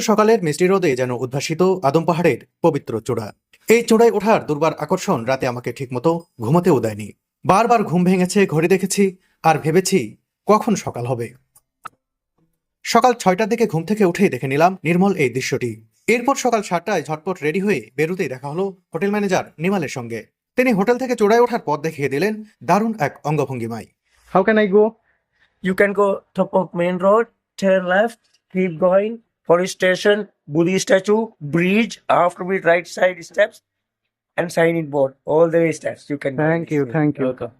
সকালের মিষ্টি রোদে যেন উদ্ভাসিত আদম পাহাড়ের পবিত্র চূড়া। এই চূড়ায় ওঠার দুর্বার আকর্ষণ রাতে আমাকে ঠিকমতো ঘুমাতেও দেয়নি। বারবার ঘুম ভেঙেছে ঘড়ি দেখেছি আর ভেবেছি কখন সকাল হবে। সকাল ছয়টার দিকে ঘুম থেকে উঠেই দেখে নিলাম নির্মল এই দৃশ্যটি। এরপর সকাল সাতটায় ঝটপট রেডি হয়ে বেরোতেই দেখা হলো হোটেল ম্যানেজার নিমালের সঙ্গে। তিনি হোটেল থেকে চূড়ায় ওঠার পথ দেখিয়ে দিলেন দারুণ এক অঙ্গভঙ্গিমায়। How can I go? You can go top of main road, turn left, keep going, police station, Buddhist statue, bridge, after we right side steps, and sign in board. All the way steps. You can. Thank you, thank you. Welcome.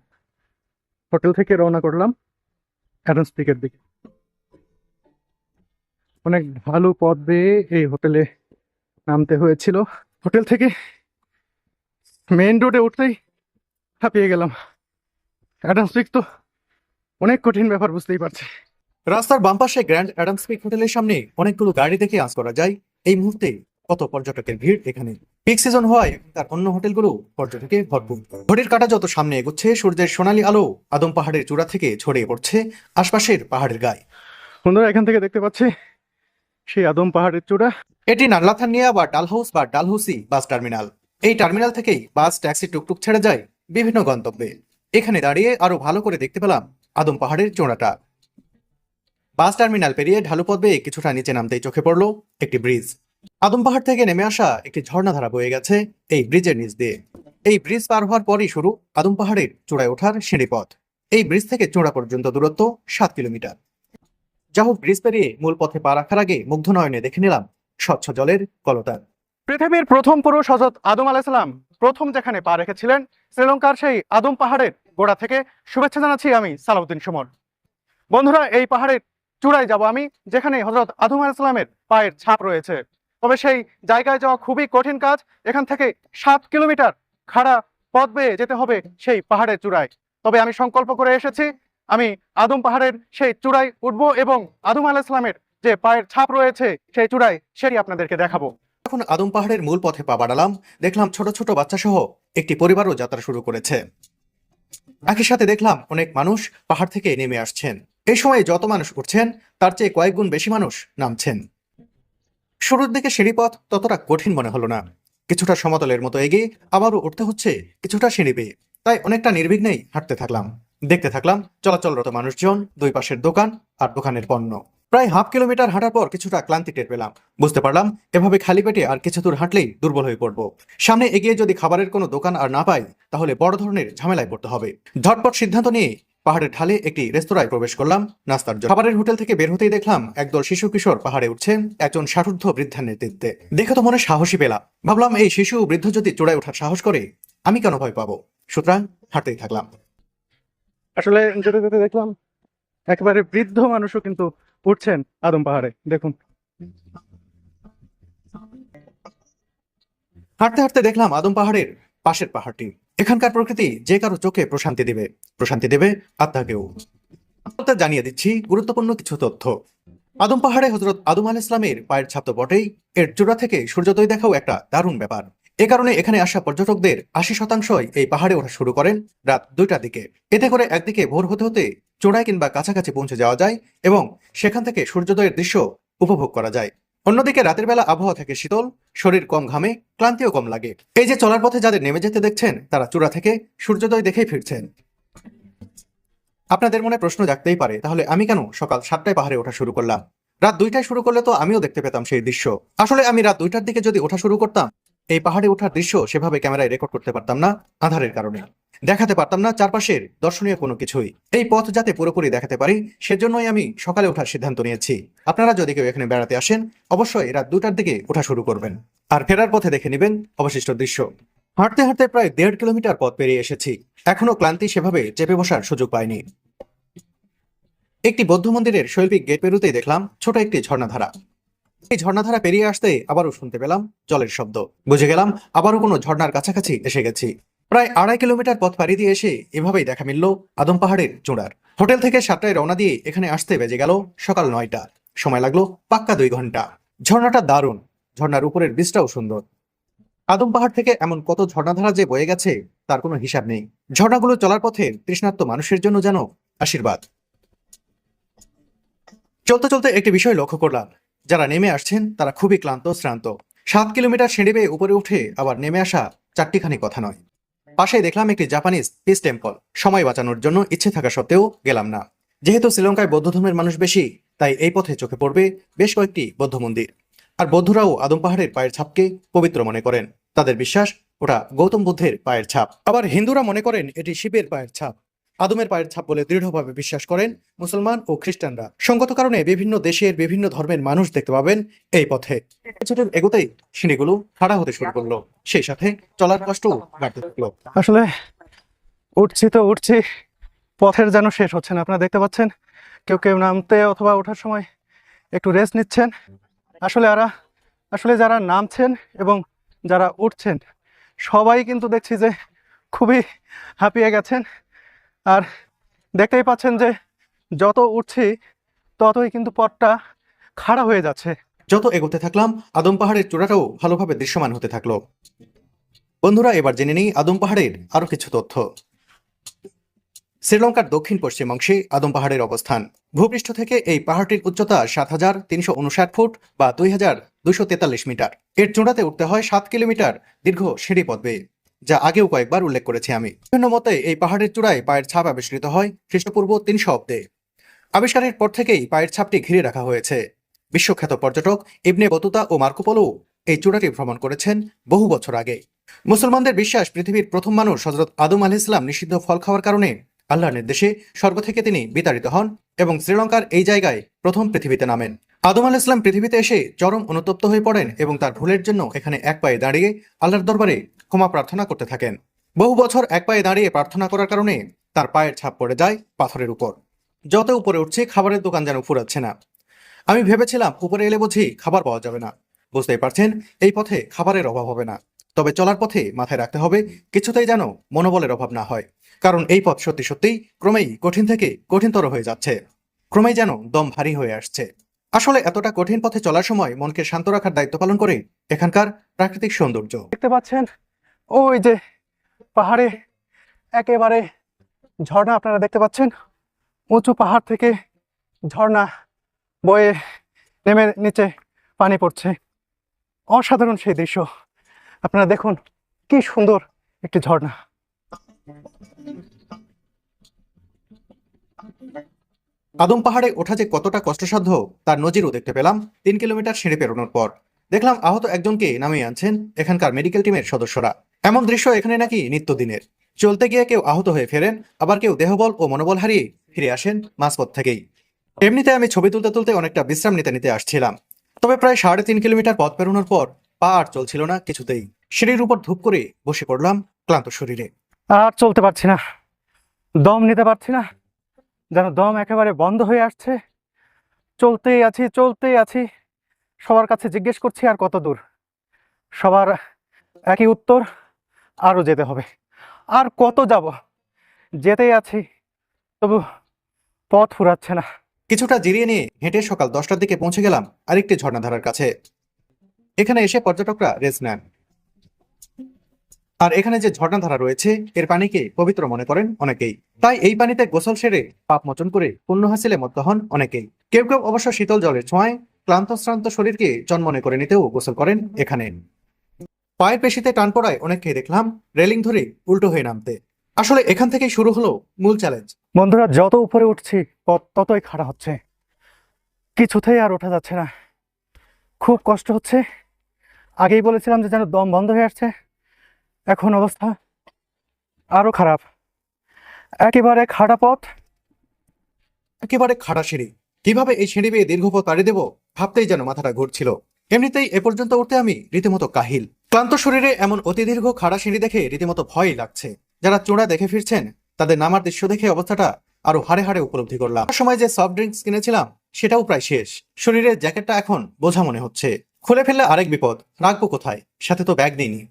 Hotel থেকে রওনা করলাম Adams পিকের দিকে অনেক ভালো পথ বেয়ে এই হোটেলে নামতে হয়েছিল হোটেল থেকে মেইন রোডে উঠতেই হাঁপিয়ে গেলাম অ্যাডামস পিক তো অনেক কঠিন ব্যাপার বুঝতেই পারছি রাস্তার বাম পাশে গ্র্যান্ড অ্যাডামস পিক হোটেলের সামনে অনেকগুলো গাড়ি দেখে আঁচ করা যায়। এই মুহূর্তে কত পর্যটকের ভিড় এখানে? পিক সিজন হওয়ায় তার অন্য হোটেলগুলো পর্যটকে ভরপুর। ঘড়ির কাটা যত সামনে এগোচ্ছে সূর্যের সোনালী আলো আদম পাহাড়ের চূড়া থেকে ছড়িয়ে পড়ছে আশপাশের পাহাড়ের গায়ে। বন্ধুরা এখান থেকে দেখতে পাচ্ছি সেই আদম পাহাড়ের চূড়া। এটি নাল্লাথানিয়া বা ডালহাউস বা ডালহৌসি বাস টার্মিনাল। এই টার্মিনাল থেকেই বাস ট্যাক্সি টুকটুক ছেড়ে যায় বিভিন্ন গন্তব্যে। এখানে দাঁড়িয়ে আরও ভালো করে দেখতে পেলাম আদম পাহাড়ের চূড়াটা। বাস টার্মিনাল পেরিয়ে ঢালু পথ বেয়ে কিছুটা নিচে নামতেই চোখে পড়ল একটি ব্রিজ। আদম পাহাড় থেকে নেমে আসা একটি ঝর্ণাধারা বয়ে গেছে এই ব্রিজের নিচ দিয়ে। এই ব্রিজ পার হওয়ার পরই শুরু আদম পাহাড়ের চূড়ায় ওঠার সিঁড়ি পথ। এই ব্রিজ থেকে চূড়া পর্যন্ত দূরত্ব সাত কিলোমিটার। যা হোক, ব্রিজ পেরিয়ে মূল পথে পা রাখার আগে মুগ্ধ নয়নে দেখে নিলাম স্বচ্ছ জলের কলতার পৃথিবীর প্রথম পুরুষ হজরত আদম আলাইসালাম প্রথম যেখানে পা রেখেছিলেন শ্রীলঙ্কার সেই আদম পাহাড়ের গোড়া থেকে শুভেচ্ছা জানাচ্ছি আমি সালাউদ্দিন সুমন। বন্ধুরা, এই পাহাড়ের চূড়ায় যাব আমি যেখানে হজরত আদম আলাইসালামের পায়ের ছাপ রয়েছে। তবে সেই জায়গায় যাওয়া খুবই কঠিন কাজ, এখান থেকে সাত কিলোমিটার খাড়া পথ বেয়ে যেতে হবে সেই পাহাড়ের চূড়ায়। তবে আমি সংকল্প করে এসেছি, আমি আদম পাহাড়ের সেই চূড়ায় উঠব এবং আদম আলাইসালামের যে পায়ের ছাপ রয়েছে সেই চূড়ায় সেটি আপনাদেরকে দেখাবো। যখন আদম পাহাড়ের মূল পথে পা বাড়ালাম, দেখলাম ছোট ছোট বাচ্চা সহ একটি পরিবারও যাত্রা শুরু করেছে। একই সাথে দেখলাম অনেক মানুষ পাহাড় থেকে নেমে আসছেন। এই সময়ে যত মানুষ উঠছেন, তার চেয়ে কয়েক গুণ বেশি মানুষ নামছেন। শুরুর দিকে সিঁড়িপথ ততটা কঠিন মনে হলো না। কিছুটা সমতলের মতো এগিয়ে আবারও উঠতে হচ্ছে কিছুটা সিঁড়ি পেয়ে তাই অনেকটা নির্বিঘ্নেই হাঁটতে থাকলাম। দেখতে থাকলাম চলাচলরত মানুষজন, দুই পাশের দোকান আর দোকানের পণ্য। প্রায় হাফ কিলোমিটার হাঁটার পর কিছুটা ক্লান্তি টের পেলাম। বুঝতে পারলাম, এভাবে খালি পেটে আর কিছু দূর হাঁটলেই দুর্বল হয়ে পড়ব। সামনে এগিয়ে যদি খাবারের কোনো দোকান আর না পাই, তাহলে বড় ধরনের ঝামেলায় পড়তে হবে। ঝটপট সিদ্ধান্ত নিয়ে পাহাড়ের ঢালে একটি রেস্তোরাঁয় প্রবেশ করলাম। নাস্তার জন্য খাবারের হোটেল থেকে বের হতেই দেখলাম একদল শিশু কিশোর পাহাড়ে উঠছেন একজন ষাটুর্ধ বৃদ্ধার নেতৃত্বে। দেখে তো মনে সাহসী পেলাম। ভাবলাম এই শিশু বৃদ্ধ যদি চূড়ায় ওঠার সাহস করে আমি কেন ভয় পাবো? সুতরাং হাঁটতেই থাকলাম। আসলে যেতে যেতে দেখলাম একেবারে বৃদ্ধ মানুষও কিন্তু উঠছেন আদম পাহাড়ে। দেখুন। হাঁটতে হাঁটতে দেখলাম আদম পাহাড়ের পাশের পাহাড়টি। এখানকার প্রকৃতি যে কারও চোখে প্রশান্তি দেবে প্রশান্তি দেবে আত্মাকেও। জানিয়ে দিচ্ছি গুরুত্বপূর্ণ কিছু তথ্য। আদম পাহাড়ে হজরত আদম আল ইসলামের পায়ের ছাপ তো বটেই, এর চূড়া থেকে সূর্যোদয় দেখাও একটা দারুণ ব্যাপার। এ কারণে এখানে আসা পর্যটকদের আশি শতাংশই এই পাহাড়ে ওঠা শুরু করেন রাত দুইটার দিকে। এতে করে একদিকে ভোর হতে হতে চোড়ায় কিংবা কাছাকাছি পৌঁছে যাওয়া যায় এবং সেখান থেকে সূর্যোদয়ের দৃশ্য উপভোগ করা যায়। অন্যদিকে রাতের বেলা আবহাওয়া থাকে শীতল, শরীর কম ঘামে, ক্লান্তিও কম লাগে। এই যে চলার পথে যাদের নেমে যেতে দেখছেন, তারা চূড়া থেকে সূর্যোদয় দেখেই ফিরছেন। আপনাদের মনে প্রশ্ন জাগতেই পারে, তাহলে আমি কেন সকাল সাতটায় পাহাড়ে ওঠা শুরু করলাম? রাত দুইটায় শুরু করলে তো আমিও দেখতে পেতাম সেই দৃশ্য। আসলে আমি রাত দুইটার দিকে যদি ওঠা শুরু করতাম এই পাহাড়ে ওঠার দৃশ্য সেভাবে ক্যামেরায় রেকর্ড করতে পারতাম না আধারের কারণে। দেখাতে পারতাম না চারপাশের দর্শনীয় কোনো কিছুই। এই পথ যাতে পুরোপুরি দেখাতে পারি, সেজন্যই আমি সকালে ওঠার সিদ্ধান্ত নিয়েছি। আপনারা যদি কেউ এখানে বেড়াতে আসেন, অবশ্যই রাত দুটার দিকে ওঠা শুরু করবেন। আর ফেরার পথে দেখে নেবেন অবশিষ্ট দৃশ্য। হাঁটতে হাঁটতে প্রায় দেড় কিলোমিটার পথ পেরিয়ে এসেছি। এখনও ক্লান্তি সেভাবে চেপে বসার সুযোগ পাইনি। একটি বৌদ্ধ মন্দিরের শৈল্পিক গেট পেরুতেই দেখলাম ছোট একটি ঝর্ণাধারা। এই ঝর্ণাধারা পেরিয়ে আসতে আবারও শুনতে পেলাম জলের শব্দ। বুঝে গেলাম, আবারও কোনো ঝর্ণার কাছাকাছি এসে গেছি। প্রায় আড়াই কিলোমিটার পথ পাড়ি দিয়ে এসে এভাবেই দেখা মিলল আদম পাহাড়ের চূড়ার। হোটেল থেকে সাতটায় রওনা দিয়ে এখানে আসতে বেজে গেল সকাল নয়টা। সময় লাগল পাক্কা দুই ঘণ্টা। ঝর্ণাটা দারুণ, ঝর্ণার উপরের বীজটাও সুন্দর। আদম পাহাড় থেকে এমন কত ঝর্ণাধারা যে বয়ে গেছে, তার কোনো হিসাব নেই। ঝর্ণাগুলো চলার পথে তৃষ্ণার্ত মানুষের জন্য যেন আশীর্বাদ। চলতে চলতে একটি বিষয় লক্ষ্য করলাম যারা নেমে আসছেন, তারা খুবই ক্লান্ত, শ্রান্ত। সাত কিলোমিটার সিঁড়ি বেয়ে উপরে উঠে আবার নেমে আসা চারটিখানি কথা নয়। পাশেই দেখলাম একটি জাপানিজ পিস টেম্পল সময় বাঁচানোর জন্য ইচ্ছে থাকা সত্ত্বেও গেলাম না। যেহেতু শ্রীলঙ্কায় বৌদ্ধ ধর্মের মানুষ বেশি, তাই এই পথে চোখে পড়বে বেশ কয়েকটি বৌদ্ধ মন্দির। আর বৌদ্ধরাও আদম পাহাড়ের পায়ের ছাপকে পবিত্র মনে করেন। তাদের বিশ্বাস, ওটা গৌতম বুদ্ধের পায়ের ছাপ। আবার হিন্দুরা মনে করেন এটি শিবের পায়ের ছাপ। আদমের পায়ের ছাপ বলে দৃঢ়ভাবে বিশ্বাস করেন মুসলমান ও খ্রিস্টানরা। সঙ্গত কারণে বিভিন্ন দেশের বিভিন্ন ধর্মের মানুষ দেখতে পাবেন এই পথে। কিছুটা এগোতেই সিঁড়িগুলো খাড়া হতে শুরু করল। সেই সাথে চলার কষ্ট বাড়তে থাকল। আসলে উঠছি তো উঠছি, পথের যেন শেষ হচ্ছে না। আপনারা দেখতে পাচ্ছেন, কেউ কেউ নামতে অথবা ওঠার সময় একটু রেস্ট নিচ্ছেন। আসলে আরা, আসলে যারা নামছেন এবং যারা উঠছেন, সবাই কিন্তু দেখছি যে খুবই হাঁপিয়ে গেছেন। আর দেখতেই পাচ্ছেন যে যত উঠছি, ততই কিন্তু পথটা খাড়া হয়ে যাচ্ছে। যত এগোতে থাকলাম, আদম পাহাড়ের চূড়াটাও ভালোভাবে দৃশ্যমান হতে থাকল। বন্ধুরা, এবার জেনে নিই আদম পাহাড়ের আরও কিছু তথ্য। শ্রীলঙ্কার দক্ষিণ পশ্চিম অংশে আদম পাহাড়ের অবস্থান। ভূপৃষ্ঠ থেকে এই পাহাড়টির উচ্চতা সাত হাজার তিনশো উনষাট ফুট বা দুই হাজার দুশো তেতাল্লিশ মিটার। এর চূড়াতে উঠতে হয় সাত কিলোমিটার দীর্ঘ সিঁড়ি পথ বেয়ে। যা আগেও কয়েকবার উল্লেখ করেছি আমি। বিভিন্ন মতে, এই পাহাড়ের চূড়ায় পায়ের ছাপ আবিষ্কৃত হয় খ্রিস্টপূর্ব তিনশো অব্দে আবিষ্কারের পর থেকেই পায়ের ছাপটি ঘিরে রাখা হয়েছে। বিশ্বখ্যাত পর্যটক ইবনে বতুতা ও মার্কোপোলো এই চূড়াটি ভ্রমণ করেছেন বহু বছর আগে। মুসলমানদের বিশ্বাস পৃথিবীর প্রথম মানুষ হজরত আদম আল ইসলাম নিষিদ্ধ ফল খাওয়ার কারণে আল্লাহর নির্দেশে স্বর্গ থেকে তিনি বিতাড়িত হন এবং শ্রীলঙ্কার এই জায়গায় প্রথম পৃথিবীতে নামেন। আদম আল ইসলাম পৃথিবীতে এসে চরম অনুতপ্ত হয়ে পড়েন এবং তার ভুলের জন্য এখানে এক পায়ে দাঁড়িয়ে আল্লাহর দরবারে ক্ষমা প্রার্থনা করতে থাকেন। বহু বছর এক পায়ে দাঁড়িয়ে প্রার্থনা করার কারণে তার পায়ের ছাপ পড়ে যায় পাথরের উপর। যত উপরে উঠছে, খাবারের দোকান যেন ফুরাচ্ছে না। আমি ভেবেছিলাম, উপরে এলে বুঝি খাবার পাওয়া যাবে না। বুঝতেই পারছেন, এই পথে খাবারের অভাব হবে না। তবে চলার পথে মাথায় রাখতে হবে, কিছুতেই যেন মনোবলের অভাব না হয়। কারণ এই পথ সত্যি সত্যিই ক্রমেই কঠিন থেকে কঠিনতর হয়ে যাচ্ছে। ক্রমেই যেন দম ভারী হয়ে আসছে। আসলে এতটা কঠিন পথে চলার সময় মনকে শান্ত রাখার দায়িত্ব পালন করে এখানকার প্রাকৃতিক সৌন্দর্য। দেখতে পাচ্ছেন ওই যে পাহাড়ে একেবারে ঝর্ণা আপনারা দেখতে পাচ্ছেন। উঁচু পাহাড় থেকে ঝর্ণা বয়ে নেমে নিচে পানি পড়ছে। অসাধারণ সেই দৃশ্য। আপনারা দেখুন কি সুন্দর একটি ঝর্ণা। আদম পাহাড়ে ওঠা যে কতটা কষ্টসাধ্য, তার নজিরও দেখতে পেলাম। তিন কিলোমিটার সিঁড়ি পেরোনোর পর। দেখলাম আহত একজনকে নামিয়ে আনছেন এখানকার মেডিকেল টিমের সদস্যরা। এমন দৃশ্য এখানে নাকি নিত্যদিনের। চলতে গিয়ে কেউ আহত হয়ে ফেরেন, আবার কেউ দেহবল ও মনোবল হারিয়ে ফিরে আসেন মাঝপথ থেকেই। এমনিতে আমি ছবি তুলতে তুলতে অনেকটা বিশ্রাম নিতে নিতে আসছিলাম। তবে প্রায় সাড়ে তিন কিলোমিটার পথ পেরোনোর পর পা আর চলছিল না কিছুতেই। সিঁড়ির উপর ধূপ করে বসে পড়লাম ক্লান্ত শরীরে। আর চলতে পারছি না। দম নিতে পারছি না। যেন দম একেবারে বন্ধ হয়ে আসছে। চলতেই আছি চলতেই আছি। সবার কাছে জিজ্ঞেস করছি আর কত দূর? সবার একই উত্তর আরও যেতে হবে। আর কত যাব? যেতেই আছি, তবু পথ ফুরাচ্ছে না। কিছুটা জিরিয়ে নিয়ে হেঁটে সকাল দশটার দিকে পৌঁছে গেলাম আরেকটি ঝর্ণাধারার কাছে। এখানে এসে পর্যটকরা রেস্ট নেন। আর এখানে যে ঝর্ণাধারা রয়েছে, এর পানিকে পবিত্র মনে করেন অনেকেই। তাই এই পানিতে গোসল সেরে পাপ মোচন করে পুণ্য হাসিলে মত্ত হন অনেকেই। কেউ কেউ অবশ্য শীতল জলের ছোঁয়ায় ক্লান্ত শ্রান্ত শরীরকে জন্মনে করে নিতেও গোসল করেন এখানে। পায়ের পেশিতে টান পড়ায় অনেককেই দেখলাম রেলিং ধরে উল্টো হয়ে নামতে। আসলে এখান থেকেই শুরু হলো মূল চ্যালেঞ্জ বন্ধুরা যত উপরে উঠছি পথ ততই খাড়া হচ্ছে। কিছুতেই আর ওঠা যাচ্ছে না। খুব কষ্ট হচ্ছে। আগেই বলেছিলাম যে যেন দম বন্ধ হয়ে আসছে। এখন অবস্থা আরও খারাপ। একেবারে খাড়া পথ। একেবারে খাড়া সিঁড়ি। কীভাবে এই সিঁড়ি বেয়ে দীর্ঘ পথ পাড়ি দেবো ভাবতেই যেন মাথাটা ঘুরছিল। এমনিতেই এ পর্যন্ত উঠতে আমি রীতিমতো কাহিল। ক্লান্ত শরীরে এমন অতি দীর্ঘ খাড়া সিঁড়ি দেখে রীতিমতো ভয়ই লাগছে। যারা চূড়া দেখে ফিরছেন, তাদের নামার দৃশ্য দেখে অবস্থাটা আরও হাড়ে হাড়ে উপলব্ধি করলাম। সময় যে সফট ড্রিঙ্কস কিনেছিলাম, সেটাও প্রায় শেষ। শরীরের জ্যাকেটটা এখন বোঝা মনে হচ্ছে। খুলে ফেললে আরেক বিপদ, রাখব কোথায়? সাথে তো ব্যাগ নেইনি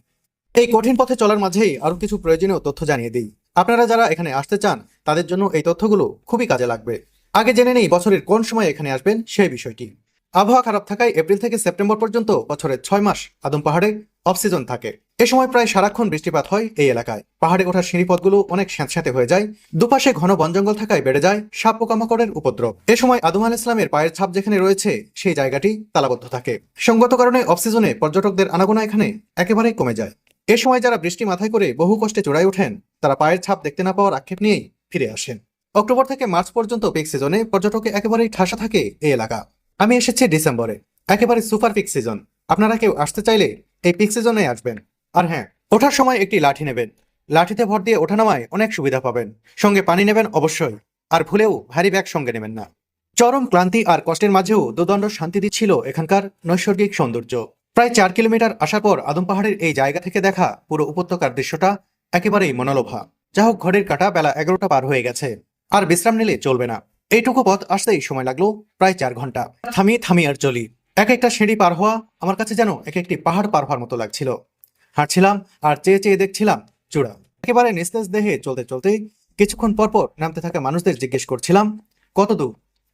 এই কঠিন পথে চলার মাঝেই আরও কিছু প্রয়োজনীয় তথ্য জানিয়ে দিই। আপনারা যারা এখানে আসতে চান, তাদের জন্য এই তথ্যগুলো খুবই কাজে লাগবে। আগে জেনে নেই বছরের কোন সময় এখানে আসবেন সেই বিষয়টি। আবহাওয়া খারাপ থাকায় এপ্রিল থেকে সেপ্টেম্বর পর্যন্ত বছরের ছয় মাস আদম পাহাড়ে অফ সিজন থাকে। এ সময় প্রায় সারাক্ষণ বৃষ্টিপাত হয় এই এলাকায়। পাহাড়ে ওঠার সিঁড়িপথগুলো অনেক স্যাঁতস্যাঁতে হয়ে যায়। দুপাশে ঘন বন জঙ্গল থাকায় বেড়ে যায় সাপ পোকামাকড়ের উপদ্রব। এ সময় আদম আল ইসলামের পায়ের ছাপ যেখানে রয়েছে, সেই জায়গাটি তালাবদ্ধ থাকে। সঙ্গত কারণে অফ সিজনে পর্যটকদের আনাগোনা এখানে একেবারেই কমে যায়। এ সময় যারা বৃষ্টি মাথায় করে বহু কষ্টে চড়াই ওঠেন, তারা পায়ের ছাপ দেখতে না পাওয়ার আক্ষেপ নিয়েই ফিরে আসেন। অক্টোবর থেকে মার্চ পর্যন্ত পিক সিজনে পর্যটকে একেবারেই ঠাসা থাকে এই এলাকা। আমি এসেছি ডিসেম্বরে। একেবারে সুপার পিক সিজন আপনারা কেউ আসতে চাইলে এই পিক সিজনে আসবেন। আর হ্যাঁ ওঠার সময় একটি লাঠি নেবেন। লাঠিতে ভর দিয়ে ওঠানামায় অনেক সুবিধা পাবেন। সঙ্গে পানি নেবেন অবশ্যই। আর ভুলেও ভারী ব্যাগ সঙ্গে নেবেন না। চরম ক্লান্তি আর কষ্টের মাঝেও দুদণ্ড শান্তি দিচ্ছিল এখানকার নৈসর্গিক সৌন্দর্য। প্রায় চার কিলোমিটার আসার পর আদম পাহাড়ের এই জায়গা থেকে দেখা পুরো উপত্যকার দৃশ্যটা একেবারেই মনোলোভা। যা হোক ঘরের কাটা বেলা এগারোটা পার হয়ে গেছে। আর বিশ্রাম নিলে চলবে না। এইটুকু পথ আসতেই সময় লাগল প্রায় চার ঘণ্টা। থামি থামি আর চলি। এক একটা সিঁড়ি পার হওয়া আমার কাছে যেন এক একটি পাহাড় পার হওয়ার মতো লাগছিল। হাঁটছিলাম আর চেয়ে চেয়ে দেখছিলাম চূড়া। একেবারে নিস্তেজ দেহে চলতে চলতে কিছুক্ষণ পর পর নামতে থাকা মানুষদের জিজ্ঞেস করছিলাম, কত দূর?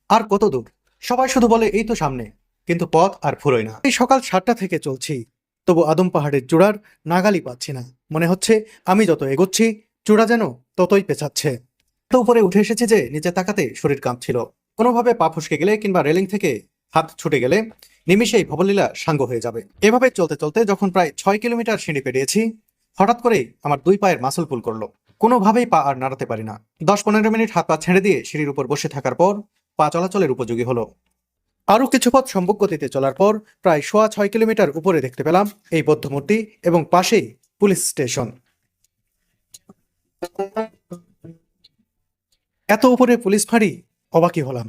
আর কত দূর? সবাই শুধু বলে, এই তো সামনে। কিন্তু পথ আর ফুরোয় না। এই সকাল সাতটা থেকে চলছি, তবু আদম পাহাড়ের চূড়ার নাগালি পাচ্ছি না। মনে হচ্ছে আমি যত এগোচ্ছি, চূড়া যেন ততই পেছাচ্ছে এত উপরে উঠে এসেছে যে নিচে তাকাতে শরীর কাঁপছিল। কোনোভাবে পা ফসকে গেলে কিংবা রেলিং থেকে হাত ছুটে গেলে নিমিষেই ভবলীলা সাঙ্গ হয়ে যাবে। এভাবে চলতে চলতে যখন প্রায় ছয় কিলোমিটার সিঁড়ি পেরিয়েছি, হঠাৎ করেই আমার দুই পায়ের মাসল পুল করল। কোনোভাবেই পা আর নাড়াতে পারি না। দশ পনেরো মিনিট হাত পা ছেড়ে দিয়ে সিঁড়ির উপর বসে থাকার পর পা চলাচলের উপযোগী হলো। আরও কিছু পথ সম্ভব গতিতে চলার পর প্রায় সোয়া ছয় কিলোমিটার উপরে দেখতে পেলাম এই বৌদ্ধ মূর্তি এবং পাশেই পুলিশ স্টেশন। এত উপরে পুলিশ ফাঁড়ি, অবাকই হলাম।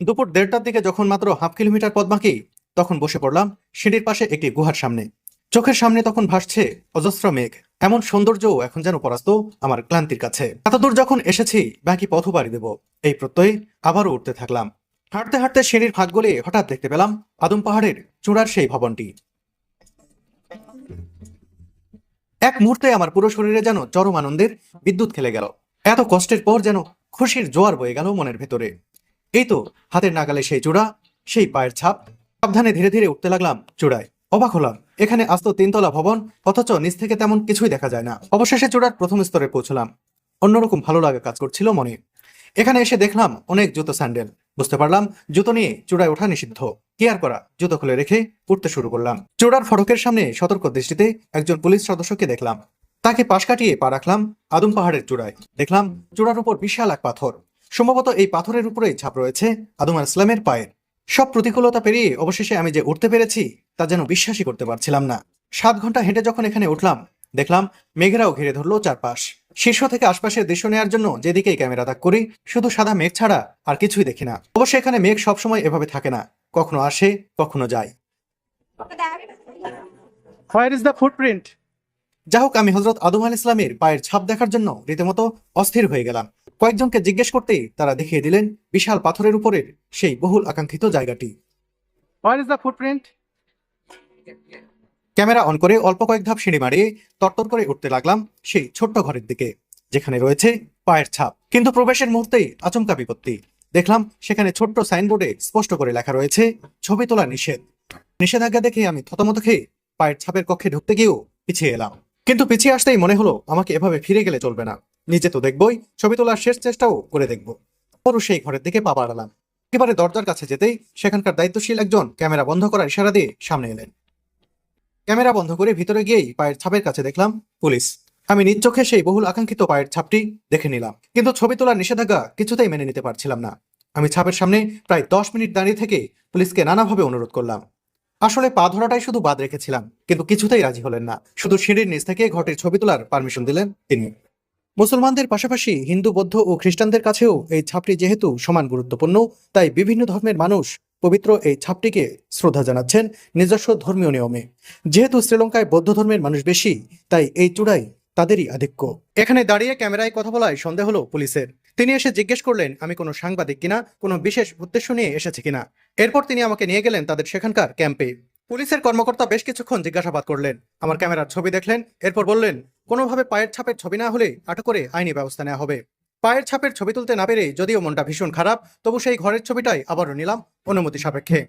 দুপুর দেড়টার দিকে যখন মাত্র হাফ কিলোমিটার পথ বাকি, তখন বসে পড়লাম সিঁড়ির পাশে একটি গুহার সামনে। চোখের সামনে তখন ভাসছে অজস্র মেঘ। এমন সৌন্দর্য এখন যেন পরাস্ত আমার ক্লান্তির কাছে। এত দূর যখন এসেছি, বাকি পথও বাড়ি দেব। এই প্রত্যয়ে আবারও উঠতে থাকলাম। হাঁটতে হাঁটতে সিঁড়ির ফাঁক গলে হঠাৎ দেখতে পেলাম আদম পাহাড়ের চূড়ার সেই ভবনটি। এক মুহূর্তে আমার পুরো শরীরে যেন চরম আনন্দের বিদ্যুৎ খেলে গেল। এত কষ্টের পর যেন খুশির জোয়ার বয়ে গেল মনের ভেতরে। এই তো হাতের নাগালে সেই চূড়া, সেই পায়ের ছাপ। সাবধানে ধীরে ধীরে উঠতে লাগলাম চূড়ায়। অবাক হলাম, এখানে আস্ত তিনতলা ভবন, অথচ নিচ থেকে তেমন কিছুই দেখা যায় না। অবশেষে চূড়ার প্রথম স্তরে পৌঁছলাম। অন্যরকম ভালো লাগা কাজ করছিল মনে। এখানে এসে দেখলাম অনেক জুতো স্যান্ডেল। বুঝতে পারলাম, জুতো নিয়ে চূড়ায় ওঠা নিষিদ্ধ। কেয়ার করা, জুতো খুলে রেখে উঠতে শুরু করলাম। চূড়ার ফটকের সামনে সতর্ক দৃষ্টিতে একজন পুলিশ সদস্যকে দেখলাম। তাকে পাশ কাটিয়ে পা রাখলাম আদম পাহাড়ের চূড়ায়। দেখলাম চূড়ার উপর বিশাল এক পাথর। সম্ভবত এই পাথরের উপরেই ছাপ রয়েছে আদম আল ইসলামের পায়ের। সব প্রতিকূলতা পেরিয়ে অবশেষে আমি যে উঠতে পেরেছি, তা যেন বিশ্বাসই করতে পারছিলাম না। সাত ঘণ্টা হেঁটে যখন এখানে উঠলাম, দেখলাম মেঘেরাও ঘিরে ধরলো চারপাশ। শীর্ষ থেকে আশপাশের দৃশ্য নেওয়ার জন্য যেদিকেই ক্যামেরা তাক করি, শুধু সাদা মেঘ ছাড়া আর কিছুই দেখি না। অবশ্য এখানে মেঘ সবসময় এভাবে থাকে না, কখনো আসে, কখনো যায়। ফুটপ্রিন্ট যা হোক আমি হজরত আদম আল ইসলামের পায়ের ছাপ দেখার জন্য রীতিমতো অস্থির হয়ে গেলাম। কয়েকজনকে জিজ্ঞেস করতেই তারা দেখিয়ে দিলেন বিশাল পাথরের উপরের সেই বহুল আকাঙ্ক্ষিত জায়গাটি। Where is the footprint camera on করে অল্প কয়েক ধাপ সিঁড়ি মারিয়ে তরতর করে উঠতে লাগলাম সেই ছোট্ট ঘরের দিকে যেখানে রয়েছে পায়ের ছাপ। কিন্তু প্রবেশের মুহূর্তেই আচমকা বিপত্তি। দেখলাম সেখানে ছোট্ট সাইনবোর্ডে স্পষ্ট করে লেখা রয়েছে ছবি তোলা নিষেধ। নিষেধাজ্ঞা দেখে আমি থতমত খেয়ে পায়ের ছাপের কক্ষে ঢুকতে গিয়েও পিছিয়ে এলাম। কিন্তু পিছিয়ে আসতেই মনে হলো, আমাকে এভাবে ফিরে গেলে চলবে না। নিজে তো দেখবই, ছবি তোলার শেষ চেষ্টাও করে দেখব। পরও সেই ঘরের দিকে পা বাড়ালাম একেবারে দরজার কাছে যেতেই সেখানকার দায়িত্বশীল একজন ক্যামেরা বন্ধ করার ইশারা দিয়ে সামনে এলেন। ক্যামেরা বন্ধ করে ভিতরে গিয়েই পায়ের ছাপের কাছে দেখলাম, পুলিশ। আমি নিজ চোখে সেই বহুল আকাঙ্ক্ষিত পায়ের ছাপটি দেখে নিলাম, কিন্তু ছবি তোলার নিষেধাজ্ঞা কিছুতেই মেনে নিতে পারছিলাম না। আমি ছাপের সামনে প্রায় দশ মিনিট দাঁড়িয়ে থেকে পুলিশকে নানাভাবে অনুরোধ করলাম। আসলে পা ধরাটাই শুধু বাদ রেখেছিলাম, কিন্তু কিছুতেই রাজি হলেন না। শুধু সিঁড়ির নিচ থেকে ঘটের ছবি তোলার পারমিশন দিলেন তিনি। মুসলমানদের পাশাপাশি হিন্দু, বৌদ্ধ ও খ্রিস্টানদের কাছেও এই ছাপটি যেহেতু সমান গুরুত্বপূর্ণ, তাই বিভিন্ন ধর্মের মানুষ পবিত্র এই ছাপটিকে শ্রদ্ধা জানাচ্ছেন নিজস্ব ধর্মীয় নিয়মে। যেহেতু শ্রীলঙ্কায় বৌদ্ধ ধর্মের মানুষ বেশি, তাই এই চূড়াই তাদেরই আধিক্য। এখানে দাঁড়িয়ে ক্যামেরায় কথা বলায় সন্দেহ হলো পুলিশের। তিনি এসে জিজ্ঞেস করলেন, আমি কোনো সাংবাদিক কিনা? কোনো বিশেষ উদ্দেশ্য নিয়ে এসেছি কিনা? এরপর তিনি আমাকে নিয়ে গেলেন তাদের সেখানকার ক্যাম্পে। পুলিশের কর্মকর্তা বেশ কিছুক্ষণ জিজ্ঞাসাবাদ করলেন। আমার ক্যামেরার ছবি দেখলেন, এরপর বললেন, কোনোভাবে পায়ের ছাপের ছবি না হলে আটক করে আইনি ব্যবস্থা নেওয়া হবে। পায়ের ছাপের ছবি তুলতে না পেরে যদিও মনটা ভীষণ খারাপ, তবু সেই ঘরের ছবিটাই আবারও নিলাম, অনুমতি সাপেক্ষে।